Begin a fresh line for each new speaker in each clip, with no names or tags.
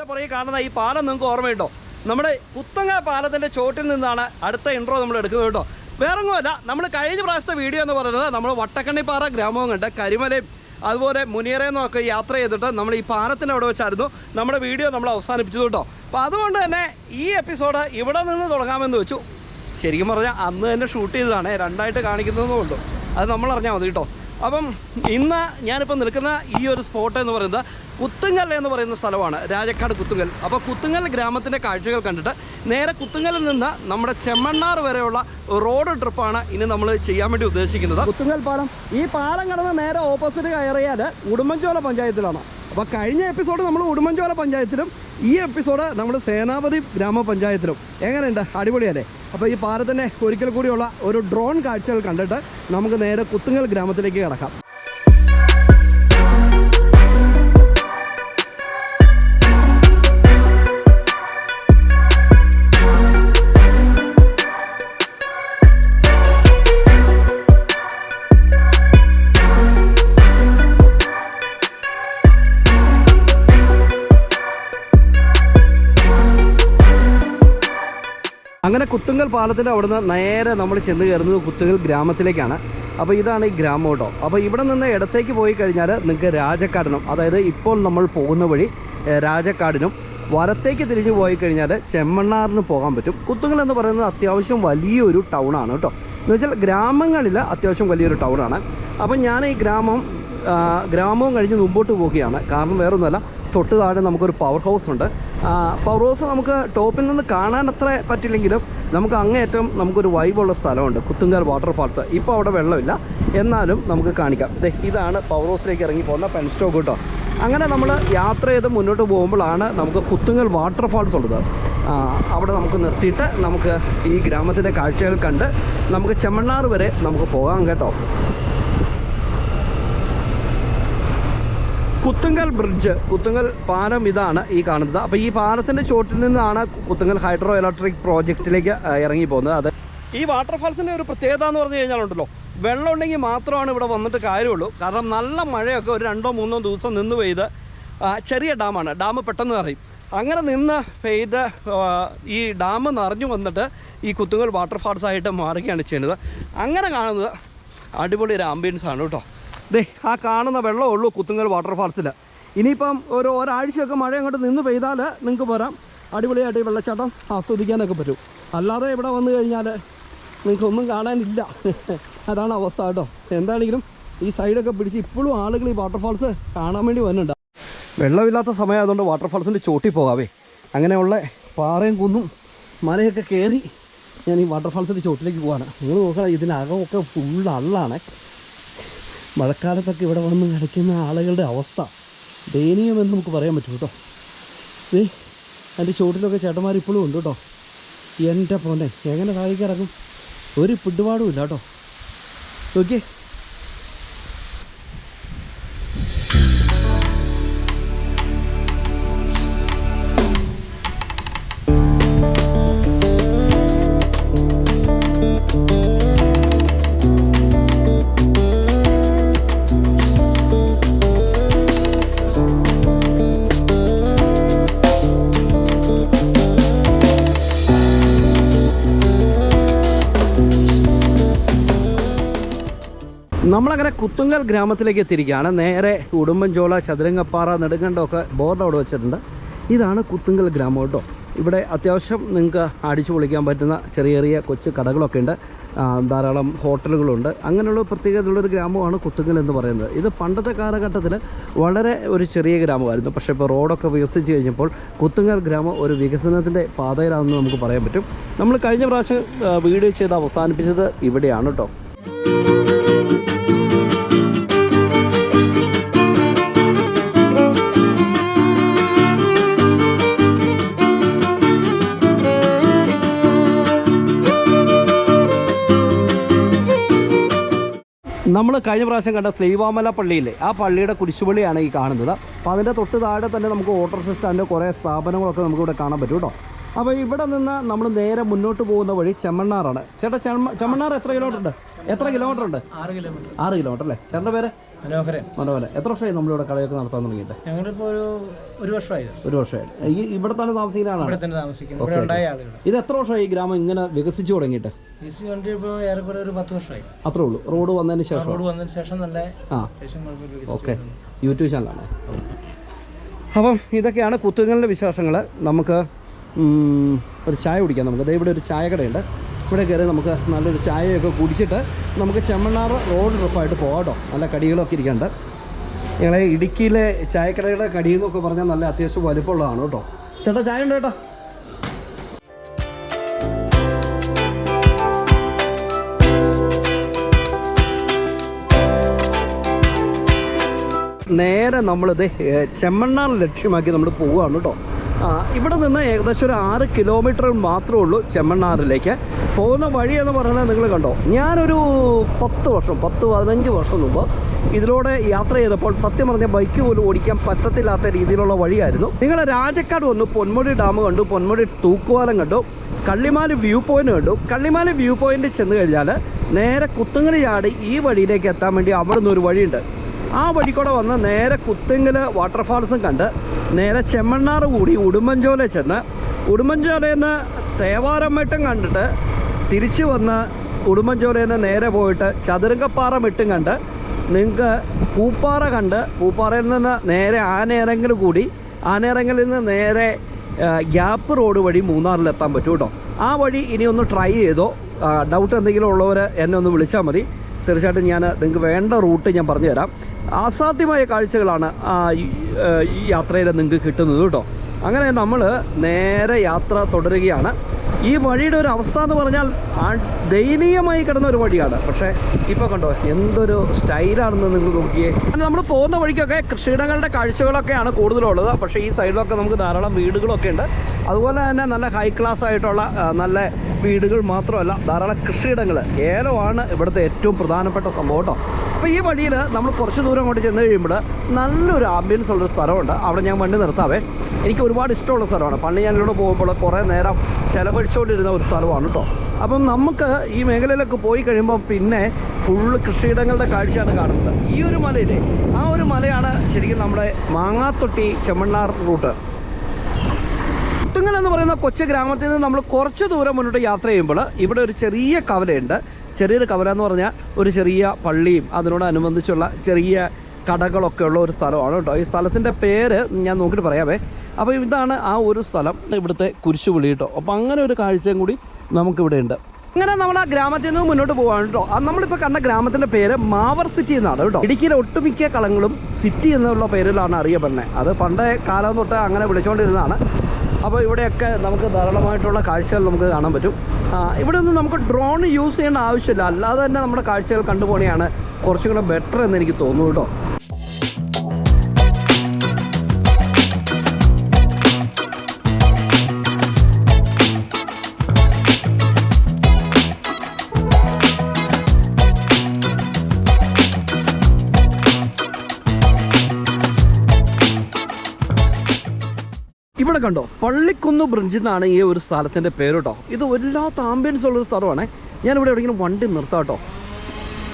എന്റെ പുറകെ കാണുന്ന ഈ പാലം നിങ്ങൾക്ക് ഓർമ്മയുണ്ടോ? നമ്മുടെ പുത്തങ്ങ പാലത്തിന്റെ ചോട്ടിൽ നിന്നാണ് അടുത്ത ഇൻട്രോ നമ്മൾ എടുക്കുന്നത് കേട്ടോ. വേറൊന്നുമല്ല നമ്മൾ കഴിഞ്ഞ പ്രാവശ്യത്തെ വീഡിയോ എന്ന് പറയുന്നത് നമ്മൾ വട്ടക്കണ്ണിപ്പാറ ഗ്രാമവും കണ്ട് കരിമലയും അതുപോലെ മുനിയറയെന്നും ഒക്കെ യാത്ര ചെയ്തിട്ട് നമ്മൾ ഈ പാലത്തിന്റെ അവിടെ വെച്ചായിരുന്നു നമ്മുടെ വീഡിയോ നമ്മൾ അവസാനിപ്പിച്ചത് കേട്ടോ. അപ്പോൾ അതുകൊണ്ട് തന്നെ ഈ എപ്പിസോഡ് ഇവിടെ നിന്ന് തുടങ്ങാമെന്ന് വെച്ചു. ശരിക്കും പറഞ്ഞാൽ അന്ന് തന്നെ ഷൂട്ട് ചെയ്തതാണ്. രണ്ടായിട്ട് കാണിക്കുന്നതും ഉള്ളൂ. അത് നമ്മൾ അറിഞ്ഞാൽ മതി കേട്ടോ. അപ്പം ഇന്ന് ഞാനിപ്പോൾ നിൽക്കുന്ന ഈ ഒരു സ്പോട്ട് എന്ന് പറയുന്നത് കുത്തുങ്ങൽ എന്ന് പറയുന്ന സ്ഥലമാണ്. രാജക്കാട് കുത്തുങ്ങൽ അപ്പോൾ കുത്തുങ്ങൽ ഗ്രാമത്തിന്റെ കാഴ്ചകൾ കണ്ടിട്ട് നേരെ കുത്തുങ്ങലിൽ നിന്ന് നമ്മുടെ ചെമ്മണ്ണാർ വരെയുള്ള റോഡ് ട്രിപ്പാണ് ഇനി നമ്മൾ ചെയ്യാൻ വേണ്ടി ഉദ്ദേശിക്കുന്നത്. കുത്തുങ്ങൽ പാലം. ഈ പാലം കടന്ന് നേരെ ഓപ്പോസിറ്റ് കയറിയാൽ ഉടുമ്പൻചോല പഞ്ചായത്തിലാണ്. അപ്പോൾ കഴിഞ്ഞ എപ്പിസോഡ് നമ്മൾ ഉടുമ്പൻചോല പഞ്ചായത്തിലും ഈ എപ്പിസോഡ് നമ്മൾ സേനാപതി ഗ്രാമപഞ്ചായത്തിലും. എങ്ങനെയുണ്ട്? അടിപൊളിയല്ലേ? അപ്പോൾ ഈ പാലത്തിന്റെ ഒരിക്കൽ കൂടിയുള്ള ഒരു ഡ്രോൺ കാഴ്ചകൾ കണ്ടിട്ട് നമുക്ക് നേരെ കുത്തുങ്ങൽ ഗ്രാമത്തിലേക്ക് കിടക്കാം. അങ്ങനെ കുത്തുങ്കൽ പാലത്തിന്റെ അവിടുന്ന് നേരെ നമ്മൾ ചെന്ന് കയറുന്നത് കുത്തുങ്കൽ ഗ്രാമത്തിലേക്കാണ്. അപ്പോൾ ഇതാണ് ഈ ഗ്രാമം കേട്ടോ. അപ്പോൾ ഇവിടെ നിന്ന് ഇടത്തേക്ക് പോയി കഴിഞ്ഞാൽ നിങ്ങൾക്ക് രാജക്കാടിനും അതായത് ഇപ്പോൾ നമ്മൾ പോകുന്ന വഴി രാജക്കാടിനും വലത്തേക്ക് തിരിഞ്ഞു പോയി കഴിഞ്ഞാൽ ചെമ്മണ്ണാറിന് പോകാൻ പറ്റും. കുത്തുങ്കൽ എന്ന് പറയുന്നത് അത്യാവശ്യം വലിയൊരു ടൗണാണ് കേട്ടോ. എന്ന് വെച്ചാൽ ഗ്രാമങ്ങളിൽ അത്യാവശ്യം വലിയൊരു ടൗണാണ് അപ്പം ഞാൻ ഈ ഗ്രാമം ഗ്രാമവും കഴിഞ്ഞ് മുമ്പോട്ട് പോവുകയാണ്. കാരണം വേറൊന്നുമല്ല തൊട്ട് താഴെ നമുക്കൊരു പവർ ഹൗസ് ഉണ്ട്. പവർ ഹൗസ് നമുക്ക് ടോപ്പിൽ നിന്ന് കാണാൻ അത്ര പറ്റില്ലെങ്കിലും നമുക്ക് അങ്ങേയറ്റം നമുക്കൊരു വൈബുള്ള സ്ഥലമുണ്ട്. കുത്തുങ്കൽ വാട്ടർഫാൾസ് ഇപ്പോൾ അവിടെ വെള്ളമില്ല. എന്നാലും നമുക്ക് കാണിക്കാം. ഇതാണ് പവർ ഹൗസിലേക്ക് ഇറങ്ങി പോകുന്ന പെൻ സ്റ്റോക്ക് കേട്ടോ. അങ്ങനെ നമ്മൾ യാത്ര ചെയ്ത് മുന്നോട്ട് പോകുമ്പോഴാണ് നമുക്ക് കുത്തുങ്കൽ വാട്ടർഫാൾസ് ഉള്ളത്. അവിടെ നമുക്ക് നിർത്തിയിട്ട് നമുക്ക് ഈ ഗ്രാമത്തിന്റെ കാഴ്ചകൾ കണ്ട് നമുക്ക് ചെമ്മണ്ണാർ വരെ നമുക്ക് പോകാം കേട്ടോ. കുത്തുങ്കൽ ബ്രിഡ്ജ് കുത്തുങ്കൽ പാലം ഇതാണ് ഈ കാണുന്നത്. അപ്പോൾ ഈ പാലത്തിന്റെ ചോട്ടിൽ നിന്നാണ് കുത്തുങ്കൽ ഹൈഡ്രോ ഇലക്ട്രിക് പ്രോജക്റ്റിലേക്ക് ഇറങ്ങി പോകുന്നത് അത് ഈ വാട്ടർഫാൾസിന്റെ ഒരു പ്രത്യേകത എന്ന് പറഞ്ഞു കഴിഞ്ഞാലുണ്ടല്ലോ വെള്ളം ഉണ്ടെങ്കിൽ മാത്രമാണ് ഇവിടെ വന്നിട്ട് കാര്യമുള്ളൂ. കാരണം നല്ല മഴയൊക്കെ ഒരു രണ്ടോ മൂന്നോ ദിവസം നിന്ന് പെയ്ത് ചെറിയ ഡാമാണ്. ഡാം പെട്ടെന്ന് നിറയും. അങ്ങനെ നിന്ന് പെയ്ത് ഈ ഡാം നിറഞ്ഞു വന്നിട്ട് ഈ കുത്തുങ്കൽ വാട്ടർഫാൾസ് ആയിട്ട് മാറുകയാണ് ചെയ്യുന്നത്. അങ്ങനെ കാണുന്നത് അടിപൊളി ഒരു ആംബിയൻസ് ആണ് കേട്ടോ. ദേ ആ കാണുന്ന വെള്ളമേ ഉള്ളൂ കുത്തുങ്ങൽ വാട്ടർഫാൾസിൽ. ഇനിയിപ്പം ഒരു ഒരാഴ്ചയൊക്കെ മഴ അങ്ങോട്ട് നിന്ന് പെയ്താൽ നിങ്ങൾക്ക് വരാം. അടിപൊളിയായിട്ട് ഈ വെള്ളച്ചാട്ടം ആസ്വദിക്കാനൊക്കെ പറ്റും. അല്ലാതെ ഇവിടെ വന്നു കഴിഞ്ഞാൽ നിങ്ങൾക്കൊന്നും കാണാനില്ല. അതാണ് അവസ്ഥ കേട്ടോ. എന്താണെങ്കിലും ഈ സൈഡൊക്കെ പിടിച്ച് ഇപ്പോഴും ആളുകൾ ഈ വാട്ടർഫാൾസ് കാണാൻ വേണ്ടി വരുന്നുണ്ട് വെള്ളമില്ലാത്ത സമയമായതുകൊണ്ട് വാട്ടർഫാൾസിന്റെ ചോട്ടിൽ പോകാവേ. അങ്ങനെയുള്ള പാറയും കുന്നും മലയൊക്കെ കയറി ഞാൻ ഈ വാട്ടർഫാൾസിന്റെ ചോട്ടിലേക്ക് പോകാനാണ് നിങ്ങൾ നോക്കണം ഇതിനകമൊക്കെ ഫുൾ അള്ളാണ്. മഴക്കാലത്തൊക്കെ ഇവിടെ വന്ന് കിടക്കുന്ന ആളുകളുടെ അവസ്ഥ ദയനീയമെന്ന് നമുക്ക് പറയാൻ പറ്റും കേട്ടോ. ഏ അതിന്റെ ചുവട്ടിലൊക്കെ ചേട്ടന്മാർ ഇപ്പോഴും ഉണ്ട് കേട്ടോ. എന്റെ പോന്നെ എങ്ങനെ താഴേക്ക് ഇറങ്ങും? ഒരു പിടുപാടും ഇല്ല കേട്ടോ. ഓക്കെ നമ്മളങ്ങനെ കുത്തുങ്കൽ ഗ്രാമത്തിലേക്ക് എത്തിയിരിക്കുകയാണ്. നേരെ ഉടുമ്പൻചോല ചതുരംഗപ്പാറ നെടുങ്കണ്ടമൊക്കെ ബോർഡ് അവിടെ വെച്ചിട്ടുണ്ട്. ഇതാണ് കുത്തുങ്കൽ ഗ്രാമം കേട്ടോ. ഇവിടെ അത്യാവശ്യം നിങ്ങൾക്ക് അടിച്ചു പൊളിക്കാൻ പറ്റുന്ന ചെറിയ ചെറിയ കൊച്ചു കടകളൊക്കെ ഉണ്ട്. ധാരാളം ഹോട്ടലുകളുണ്ട്. അങ്ങനെയുള്ള പ്രത്യേകതയുള്ളൊരു ഗ്രാമമാണ് കുത്തുങ്കൽ എന്ന് പറയുന്നത്. ഇത് പണ്ടത്തെ കാലഘട്ടത്തിൽ വളരെ ഒരു ചെറിയ ഗ്രാമമായിരുന്നു. പക്ഷേ ഇപ്പോൾ റോഡൊക്കെ വികസിച്ച് കഴിഞ്ഞപ്പോൾ കുത്തുങ്കൽ ഗ്രാമം ഒരു വികസനത്തിന്റെ പാതയിലാണെന്ന് നമുക്ക് പറയാൻ പറ്റും. നമ്മൾ കഴിഞ്ഞ പ്രാവശ്യം വീഡിയോ ചെയ്ത് അവസാനിപ്പിച്ചത് ഇവിടെയാണ് കേട്ടോ. കഴിഞ്ഞ പ്രാവശ്യം കണ്ട ശ്രീവാമല പള്ളിയില്ലേ ആ പള്ളിയുടെ കുരിശുപള്ളിയാണ് ഈ കാണുന്നത്. അപ്പോൾ അതിന്റെ തൊട്ട് താഴെ തന്നെ നമുക്ക് ഓട്ടോറിക്ഷ സ്റ്റാൻഡ് കുറേ സ്ഥാപനങ്ങളൊക്കെ നമുക്കിവിടെ കാണാൻ പറ്റും കേട്ടോ. അപ്പോൾ ഇവിടെ നിന്ന് നമ്മൾ നേരെ മുന്നോട്ട് പോകുന്ന വഴി ചെമ്മണ്ണാറാണ്. ചേട്ടാ ചെമ്മ ചെമ്മണ്ണാർ എത്ര കിലോമീറ്റർ ഉണ്ട്? എത്ര കിലോമീറ്റർ ഉണ്ട്?
ആറ് കിലോമീറ്റർ
ആറ് കിലോമീറ്റർ അല്ലേ? ചേട്ടന്റെ പേര്?
മനോഹരൻ.
മനോഹര എത്ര വർഷമായി നമ്മളിവിടെ കടയൊക്കെ നടത്താൻ തുടങ്ങിയിട്ട്?
ഞങ്ങളിപ്പോ ഒരു ഒരു വർഷമായി.
ഒരു വർഷമായി. ഈ ഇവിടെ തന്നെ താമസിക്കുന്ന ആളാണ്?
ഇവിടെ തന്നെ താമസിക്കുന്നു. ഇവിടെ ഉണ്ടായ ആളുകൾ
ഇത് എത്ര വർഷമായി ഈ ഗ്രാമം ഇങ്ങനെ വികസിച്ചു തുടങ്ങിയിട്ട്?
ഇപ്പോൾ ഏറെക്കുറെ ഒരു പത്ത് വർഷമായി.
അത്രേ ഉള്ളൂ. റോഡ് വന്നതിന് ശേഷം?
റോഡ് വന്നതിന് ശേഷം നല്ല
ആ. ഓക്കെ. യൂട്യൂബ് ചാനലാണ്. അപ്പം ഇതൊക്കെയാണ് കുത്തുങ്ങളുടെ വിശേഷങ്ങൾ. നമുക്ക് ഒരു ചായ കുടിക്കാം നമുക്ക്. ഇവിടെ ഒരു ചായ കടയുണ്ട് ഇവിടെ കയറി നമുക്ക് നല്ലൊരു ചായയൊക്കെ കുടിച്ചിട്ട് നമുക്ക് ചെമ്മണ്ണാർ റോഡ് ട്രിപ്പായിട്ട് പോകാം കേട്ടോ. നല്ല കടികളൊക്കെ ഇരിക്കണ്ട് ഞങ്ങളെ ഇടുക്കിയിലെ ചായക്കടയുടെ കടി എന്നൊക്കെ പറഞ്ഞാൽ നല്ല അത്യാവശ്യം വലുപ്പമുള്ളതാണ് കേട്ടോ. ചേട്ടാ ചായ ഉണ്ട് ചേട്ടാ? നേരെ നമ്മളിത് ചെമ്മണ്ണാർ ലക്ഷ്യമാക്കി നമ്മൾ പോവുകയാണ് കേട്ടോ. ഇവിടെ നിന്ന് ഏകദേശം ഒരു ആറ് കിലോമീറ്റർ മാത്രമേ ഉള്ളൂ ചെമ്മണ്ണാറിലേക്ക്. പോകുന്ന വഴി എന്ന് പറയുന്നത് നിങ്ങൾ കണ്ടോ ഞാനൊരു പത്ത് വർഷം പത്ത് പതിനഞ്ച് വർഷം മുമ്പ് ഇതിലൂടെ യാത്ര ചെയ്തപ്പോൾ സത്യം പറഞ്ഞാൽ ബൈക്ക് പോലും ഓടിക്കാൻ പറ്റത്തില്ലാത്ത രീതിയിലുള്ള വഴിയായിരുന്നു. നിങ്ങൾ രാജക്കാട് വന്നു പൊന്മുടി ഡാം കണ്ടു പൊന്മുടി തൂക്കുവാലം കണ്ടു കള്ളിമാൽ വ്യൂ പോയിന്റ് കണ്ടു. കള്ളിമാൽ വ്യൂ പോയിന്റ് ചെന്ന് കഴിഞ്ഞാൽ നേരെ കുത്തുങ്ങൽ ചാടി ഈ വഴിയിലേക്ക് എത്താൻ വേണ്ടി അവിടെ നിന്ന് ഒരു വഴിയുണ്ട്. ആ വഴി കൂടെ വന്ന് നേരെ കുത്തിങ്കൽ വാട്ടർഫാൾസും കണ്ട് നേരെ ചെമ്മണ്ണാർ കൂടി ഉടുമ്പൻചോല ചെന്ന്. ഉടുമ്പൻചോലയിൽ നിന്ന് തേവാരമ്മട്ടും കണ്ടിട്ട് തിരിച്ചു വന്ന് ഉടുമ്പൻചോലയിൽ നിന്ന് നേരെ പോയിട്ട് ചതുരംഗപ്പാറ മെട്ടും കണ്ട് നിങ്ങൾക്ക് പൂപ്പാറ കണ്ട് പൂപ്പാറയിൽ നിന്ന് നേരെ ആനയിറങ്ങൽ കൂടി. ആനയിറങ്ങലിൽ നിന്ന് നേരെ ഗ്യാപ്പ് റോഡ് വഴി മൂന്നാറിലെത്താൻ പറ്റും കേട്ടോ ആ വഴി ഇനി ഒന്ന് ട്രൈ ചെയ്തോ. ഡൗട്ട് എന്തെങ്കിലും ഉള്ളവർ എന്നെ ഒന്ന് വിളിച്ചാൽ മതി. തീർച്ചയായിട്ടും ഞാൻ നിങ്ങൾക്ക് വേണ്ട റൂട്ട് ഞാൻ പറഞ്ഞു തരാം അസാധ്യമായ കാഴ്ചകളാണ് ഈ, യാത്രയിൽ നിങ്ങൾക്ക് കിട്ടുന്നത് കേട്ടോ. അങ്ങനെ നമ്മൾ നേരെ യാത്ര തുടരുകയാണ്. ഈ വഴിയുടെ ഒരു അവസ്ഥ എന്ന് പറഞ്ഞാൽ ദയനീയമായി കിടന്ന ഒരു വഴിയാണ്. പക്ഷേ ഇപ്പോൾ കണ്ടോ എന്തൊരു സ്റ്റൈലാണെന്ന് നിങ്ങൾ നോക്കിയേ. നമ്മൾ പോകുന്ന വഴിക്കൊക്കെ കൃഷിയിടങ്ങളുടെ കാഴ്ചകളൊക്കെയാണ് കൂടുതലുള്ളത്. പക്ഷേ ഈ സൈഡിലൊക്കെ നമുക്ക് ധാരാളം വീടുകളൊക്കെ ഉണ്ട്. അതുപോലെ തന്നെ നല്ല ഹൈ ക്ലാസ് ആയിട്ടുള്ള നല്ല വീടുകൾ മാത്രമല്ല ധാരാളം കൃഷിയിടങ്ങൾ ഏലമാണ് ഇവിടുത്തെ ഏറ്റവും പ്രധാനപ്പെട്ട സംഭവം കേട്ടോ. അപ്പോൾ ഈ വഴിയിൽ നമ്മൾ കുറച്ച് ദൂരം കൊണ്ട് ചെന്ന് കഴിയുമ്പോൾ നല്ലൊരു ആംബിയൻസ് ഉള്ളൊരു സ്ഥലമുണ്ട്. അവിടെ ഞാൻ വണ്ടി നിർത്താവേ. എനിക്ക് ഒരുപാട് ഇഷ്ടമുള്ള സ്ഥലമാണ്. പണ്ട് ഞാൻ ഇവിടെ പോകുമ്പോൾ കുറേ നേരം ചിലവഴിച്ചുകൊണ്ടിരുന്ന ഒരു സ്ഥലമാണ് കേട്ടോ അപ്പം നമുക്ക് ഈ മേഖലയിലൊക്കെ പോയി കഴിയുമ്പോൾ പിന്നെ ഫുള്ള് കൃഷിയിടങ്ങളുടെ കാഴ്ചയാണ് കാണുന്നത്. ഈ ഒരു മലയിലെ ആ ഒരു മലയാണ് ശരിക്കും നമ്മുടെ മാങ്ങാത്തൊട്ടി ചെമ്മണ്ണാർ റൂട്ട്. കുട്ടുങ്ങൾ എന്ന് പറയുന്ന കൊച്ചു ഗ്രാമത്തിൽ നിന്ന് നമ്മൾ കുറച്ച് ദൂരം മുന്നോട്ട് യാത്ര ചെയ്യുമ്പോൾ ഇവിടെ ഒരു ചെറിയ കവലയുണ്ട്. ചെറിയൊരു കവല എന്ന് പറഞ്ഞാൽ ഒരു ചെറിയ പള്ളിയും അതിനോടനുബന്ധിച്ചുള്ള ചെറിയ കടകളൊക്കെ ഉള്ള ഒരു സ്ഥലമാണ് കേട്ടോ. ഈ സ്ഥലത്തിന്റെ പേര് ഞാൻ നോക്കിയിട്ട് പറയാമേ. അപ്പോൾ ഇതാണ് ആ ഒരു സ്ഥലം ഇവിടുത്തെ കുരിശുപുളി കേട്ടോ. അപ്പോൾ അങ്ങനെ ഒരു കാഴ്ചയും കൂടി നമുക്കിവിടെ ഉണ്ട്. അങ്ങനെ നമ്മൾ ആ ഗ്രാമത്തിൽ നിന്ന് മുന്നോട്ട് പോവാണ് കേട്ടോ. നമ്മളിപ്പോൾ കണ്ട ഗ്രാമത്തിന്റെ പേര് മാവർ സിറ്റി എന്നാണ് കേട്ടോ. ഇടുക്കിയിലെ ഒട്ടുമിക്ക കളങ്ങളും സിറ്റി എന്നുള്ള പേരിലാണ് അറിയപ്പെടുന്നത്. അത് പണ്ടേ കാലം തൊട്ട് അങ്ങനെ വിളിച്ചുകൊണ്ടിരുന്നതാണ്. അപ്പോൾ ഇവിടെയൊക്കെ നമുക്ക് ധാരാളമായിട്ടുള്ള കാഴ്ചകൾ നമുക്ക് കാണാൻ പറ്റും. ഇവിടെ ഒന്നും നമുക്ക് ഡ്രോൺ യൂസ് ചെയ്യേണ്ട ആവശ്യമില്ല. അല്ലാതെ തന്നെ നമ്മുടെ കാഴ്ചകൾ കണ്ടുപോകണെയാണ് കുറച്ചും കൂടെ ബെറ്റർ എന്ന് എനിക്ക് തോന്നുന്നു കേട്ടോ. ഇവിടെ കണ്ടോ? പള്ളിക്കുന്ന് ബ്രിഡ്ജ് എന്നാണ് ഈ ഒരു സ്ഥലത്തിന്റെ പേര് കേട്ടോ. ഇത് വല്ലാത്ത ആംബിയൻസ് ഉള്ളൊരു സ്ഥലമാണ്. ഞാനിവിടെ എവിടെയെങ്കിലും വണ്ടി നിർത്താം കേട്ടോ.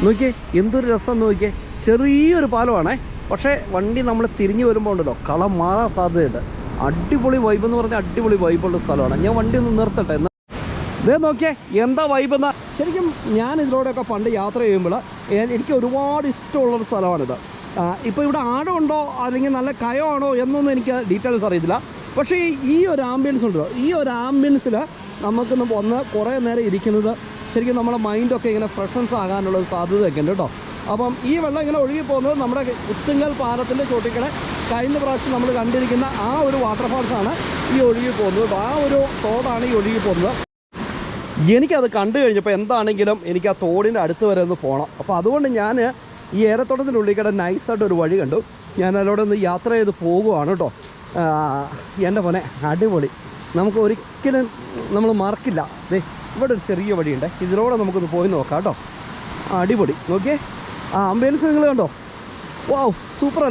നോക്കിയേ എന്തൊരു രസം നോക്കിയേ. ചെറിയൊരു പാലമാണേ. പക്ഷേ വണ്ടി നമ്മൾ തിരിഞ്ഞു വരുമ്പോൾ ഉണ്ടല്ലോ കളം മാറാൻ സാധ്യതയുണ്ട്. അടിപൊളി വൈബ് എന്ന് പറഞ്ഞാൽ അടിപൊളി വൈബുള്ള സ്ഥലമാണ്. ഞാൻ വണ്ടി ഒന്ന് നിർത്തട്ടെ എന്നാൽ ഇതേ നോക്കിയേ എന്താ വൈബ് എന്നാ. ശരിക്കും ഞാൻ ഇതിലൂടെയൊക്കെ പണ്ട് യാത്ര ചെയ്യുമ്പോൾ എനിക്ക് ഒരുപാട് ഇഷ്ടമുള്ളൊരു സ്ഥലമാണിത്. ഇപ്പോൾ ഇവിടെ ആഴമുണ്ടോ? അല്ലെങ്കിൽ നല്ല കയമാണോ? എന്നൊന്നും എനിക്ക് ഡീറ്റെയിൽസ് അറിയത്തില്ല. പക്ഷേ ഈ ഒരു ആംബിയൻസ് ഉണ്ടല്ലോ. ഈ ഒരു ആംബിയൻസിൽ നമുക്ക് ഒന്ന് കുറേ നേരം ഇരിക്കുന്നത് ശരിക്കും നമ്മുടെ മൈൻഡൊക്കെ ഇങ്ങനെ ഫ്രഷൻസ് ആകാനുള്ള സാധ്യതയൊക്കെ ഉണ്ട് കേട്ടോ. അപ്പം ഈ വെള്ളം ഇങ്ങനെ ഒഴുകി പോകുന്നത് നമ്മുടെ ഉത്തുങ്കൽ പാലത്തിന്റെ ചോട്ടിക്കടെ കഴിഞ്ഞ പ്രാവശ്യം നമ്മൾ കണ്ടിരിക്കുന്ന ആ ഒരു വാട്ടർഫാൾസാണ് ഈ ഒഴുകി പോകുന്നത്. ആ ഒരു തോടാണ് ഈ ഒഴുകി പോകുന്നത്. എനിക്കത് കണ്ടു കഴിഞ്ഞപ്പോൾ എന്താണെങ്കിലും എനിക്ക് ആ തോടിന്റെ അടുത്ത് വരെ ഒന്ന് പോകണം അപ്പോൾ അതുകൊണ്ട് ഞാൻ ഈ ഏരത്തോട്ടത്തിനുള്ളിൽ കൂടെ നൈസായിട്ട് ഒരു വഴി കണ്ടു. ഞാൻ അതിലൂടെ ഒന്ന് യാത്ര ചെയ്ത് പോകുവാണ് കേട്ടോ. എന്റെ പോലെ അടിപൊളി. നമുക്ക് ഒരിക്കലും നമ്മൾ മറക്കില്ല. ദേ ഇവിടെ ഒരു ചെറിയ വഴിയുണ്ട്. ഇതിലൂടെ നമുക്കൊന്ന് പോയി നോക്കാം കേട്ടോ. അടിപൊളി. നോക്കിയേ. ആ ആംബുലൻസ് നിങ്ങൾ കണ്ടോ? വാവ് സൂപ്പർ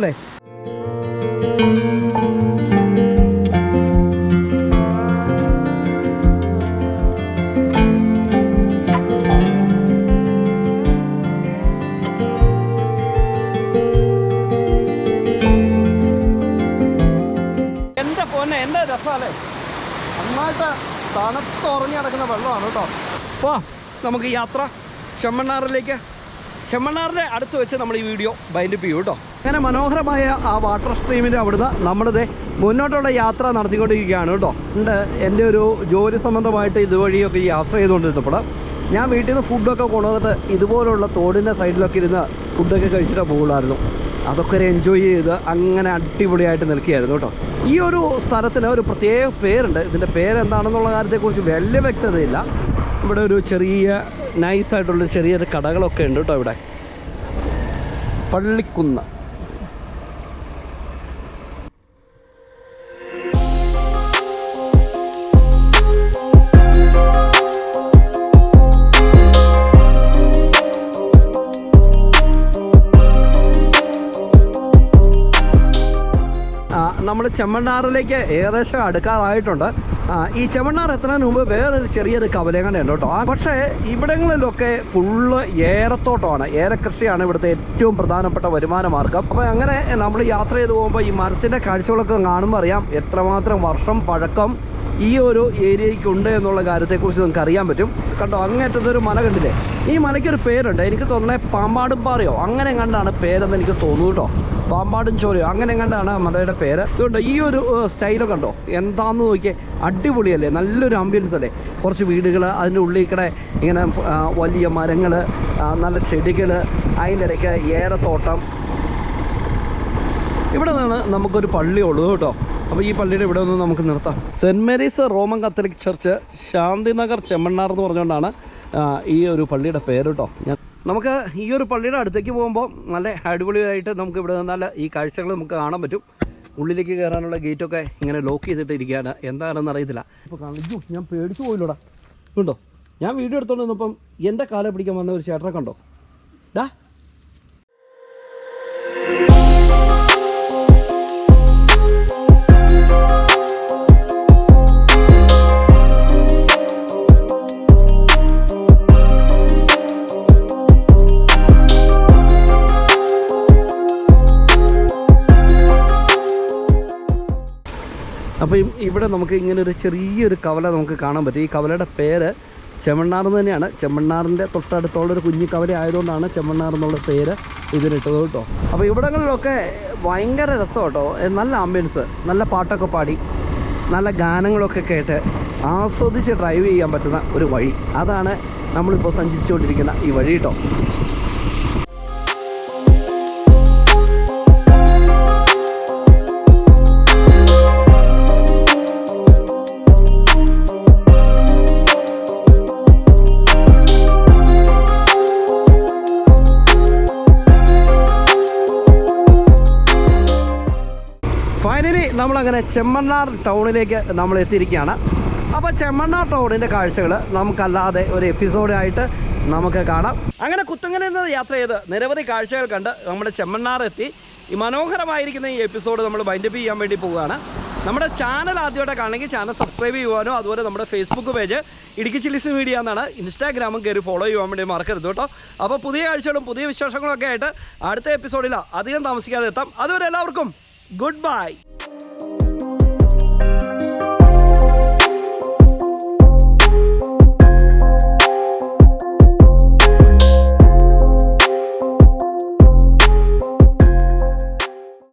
അല്ലേ നന്നായിട്ട് തണുത്തുറങ്ങി നടക്കുന്ന വെള്ളമാണ് കേട്ടോ. അപ്പോൾ നമുക്ക് യാത്ര ചെമ്മണ്ണാറിലേക്ക്. ചെമ്മണ്ണാറിന്റെ അടുത്ത് വെച്ച് നമ്മൾ ഈ വീഡിയോ ബൈൻഡപ്പ് ചെയ്യും കേട്ടോ. അങ്ങനെ മനോഹരമായ ആ വാട്ടർ സ്ട്രീമിന്റെ അവിടുന്ന് നമ്മളിത് മുന്നോട്ടുള്ള യാത്ര നടത്തിക്കൊണ്ടിരിക്കുകയാണ് കേട്ടോ. ഉണ്ട് എന്റെ ഒരു ജോലി സംബന്ധമായിട്ട് ഇതുവഴിയൊക്കെ യാത്ര ചെയ്തുകൊണ്ടിരുന്നപ്പോൾ ഞാൻ വീട്ടിൽ നിന്ന് ഫുഡൊക്കെ കൊണ്ടുവന്നിട്ട് ഇതുപോലുള്ള തോടിന്റെ സൈഡിലൊക്കെ ഇരുന്ന് ഫുഡൊക്കെ കഴിച്ചിട്ട് പോകുള്ളായിരുന്നു അതൊക്കെ ഒരു എൻജോയ് ചെയ്ത് അങ്ങനെ അടിപൊളിയായിട്ട് നിൽക്കുകയായിരുന്നു കേട്ടോ. ഈ ഒരു സ്ഥലത്തിന് ഒരു പ്രത്യേക പേരുണ്ട്. ഇതിന്റെ പേരെന്താണെന്നുള്ള കാര്യത്തെക്കുറിച്ച് വലിയ വ്യക്തതയില്ല. ഇവിടെ ഒരു ചെറിയ നൈസായിട്ടുള്ള ചെറിയൊരു കടകളൊക്കെ ഉണ്ട് കേട്ടോ ഇവിടെ. പള്ളിക്കുന്ന്. നമ്മൾ ചെമ്മണ്ണാറിലേക്ക് ഏകദേശം അടുക്കാറായിട്ടുണ്ട്. ഈ ചെമ്മണ്ണാർ എത്തുന്നതിന് മുമ്പ് വേറൊരു ചെറിയൊരു കവലങ്ങണ്ട ഉണ്ട് കേട്ടോ. പക്ഷേ ഇവിടങ്ങളിലൊക്കെ ഫുള്ള് ഏലത്തോട്ടമാണ് ഏലക്കൃഷിയാണ് ഇവിടുത്തെ ഏറ്റവും പ്രധാനപ്പെട്ട വരുമാന മാർഗം. അപ്പോൾ അങ്ങനെ നമ്മൾ യാത്ര ചെയ്ത് പോകുമ്പോൾ ഈ മരത്തിന്റെ കാഴ്ചകളൊക്കെ കാണുമ്പോൾ അറിയാം എത്രമാത്രം വർഷം പഴക്കം ഈ ഒരു ഏരിയയ്ക്ക് ഉണ്ട് എന്നുള്ള കാര്യത്തെക്കുറിച്ച് നമുക്ക് അറിയാൻ പറ്റും. കണ്ടോ അങ്ങേറ്റത്തൊരു മല കണ്ടില്ലേ? ഈ മലയ്ക്കൊരു പേരുണ്ട്. എനിക്ക് തോന്നുന്നത് പാമ്പാടും പാറയോ? അങ്ങനെ കണ്ടാണ് പേരെന്ന് എനിക്ക് തോന്നുന്നു കേട്ടോ. പാമ്പാടും ചോരയോ? അങ്ങനെ കണ്ടാണ് മലയുടെ പേര്. ഇതുകൊണ്ട് ഈ ഒരു സ്റ്റൈലൊക്കെ കണ്ടോ എന്താന്ന് നോക്കിയേ? അടിപൊളിയല്ലേ? നല്ലൊരു ആംബിയൻസ് അല്ലേ? കുറച്ച് വീടുകൾ അതിന്റെ ഉള്ളിൽ കൂടെ ഇങ്ങനെ വലിയ മരങ്ങൾ നല്ല ചെടികൾ അതിന്റെ ഇടയ്ക്ക് ഏലത്തോട്ടം ഇവിടെ നിന്നാണ് നമുക്കൊരു പള്ളി ഉള്ളത് കേട്ടോ. അപ്പോൾ ഈ പള്ളിയുടെ ഇവിടെ ഒന്ന് നമുക്ക് നിർത്താം. Saint Mary's Roman Catholic Church Shantinagar Chemmannar എന്ന് പറഞ്ഞുകൊണ്ടാണ് ഈ ഒരു പള്ളിയുടെ പേര് കേട്ടോ. ഞാൻ നമുക്ക് ഈ ഒരു പള്ളിയുടെ അടുത്തേക്ക് പോകുമ്പോൾ നല്ല അടിപൊളിയായിട്ട് നമുക്ക് ഇവിടെ നിന്നാൽ ഈ കാഴ്ചകൾ നമുക്ക് കാണാൻ പറ്റും. ഉള്ളിലേക്ക് കയറാനുള്ള ഗേറ്റൊക്കെ ഇങ്ങനെ ലോക്ക് ചെയ്തിട്ട് ഇരിക്കുകയാണ് എന്താണെന്ന് അറിയത്തില്ല. ഇപ്പോൾ കാണിച്ചു ഞാൻ പേടിച്ചു പോയില്ലടാ. ഉണ്ടോ? ഞാൻ വീഡിയോ എടുത്തോണ്ട് നിന്നപ്പം എന്റെ കാലെ പിടിക്കാൻ വന്ന ഒരു ചേട്ടനെ കണ്ടോ? ഡാ അപ്പോൾ ഇവിടെ നമുക്ക് ഇങ്ങനെ ഒരു ചെറിയൊരു കവല നമുക്ക് കാണാൻ പറ്റും. ഈ കവലയുടെ പേര് ചെമ്മണ്ണാർ എന്ന് തന്നെയാണ്. ചെമ്മണ്ണാറിന്റെ തൊട്ടടുത്തുള്ള ഒരു കുഞ്ഞു കവല ആയതുകൊണ്ടാണ് ചെമ്മണ്ണാർ എന്നുള്ള പേര് ഇതിനിട്ടത് കേട്ടോ. അപ്പോൾ ഇവിടങ്ങളിലൊക്കെ ഭയങ്കര രസം കേട്ടോ. നല്ല ആംബിയൻസ് നല്ല പാട്ടൊക്കെ പാടി നല്ല ഗാനങ്ങളൊക്കെ കേട്ട് ആസ്വദിച്ച് ഡ്രൈവ് ചെയ്യാൻ പറ്റുന്ന ഒരു വഴി. അതാണ് നമ്മളിപ്പോൾ സഞ്ചരിച്ചുകൊണ്ടിരിക്കുന്ന ഈ വഴി കേട്ടോ. നമ്മളങ്ങനെ ചെമ്മണ്ണാർ ടൗണിലേക്ക് നമ്മൾ എത്തിയിരിക്കുകയാണ്. അപ്പോൾ ചെമ്മണ്ണാർ ടൗണിന്റെ കാഴ്ചകൾ നമുക്കല്ലാതെ ഒരു എപ്പിസോഡായിട്ട് നമുക്ക് കാണാം. അങ്ങനെ കുത്തങ്ങനെ നിന്ന് യാത്ര ചെയ്ത് നിരവധി കാഴ്ചകൾ കണ്ട് നമ്മുടെ ചെമ്മണ്ണാർ എത്തി. ഈ മനോഹരമായിരിക്കുന്ന ഈ എപ്പിസോഡ് നമ്മൾ വൈൻഡപ്പ് ചെയ്യാൻ വേണ്ടി പോവുകയാണ്. നമ്മുടെ ചാനൽ ആദ്യമായിട്ട് കാണണമെങ്കിൽ ചാനൽ സബ്സ്ക്രൈബ് ചെയ്യുവാനോ അതുപോലെ നമ്മുടെ Facebook page Idukki Chillies Media എന്നാണ്. ഇൻസ്റ്റാഗ്രാമും കയറി ഫോളോ ചെയ്യാൻ വേണ്ടി മറക്കരുത് കേട്ടോ. അപ്പോൾ പുതിയ കാഴ്ചകളും പുതിയ വിശേഷങ്ങളൊക്കെ ആയിട്ട് അടുത്ത എപ്പിസോഡിൽ അധികം താമസിക്കാതെ എത്താം. അതുവരെ എല്ലാവർക്കും goodbye.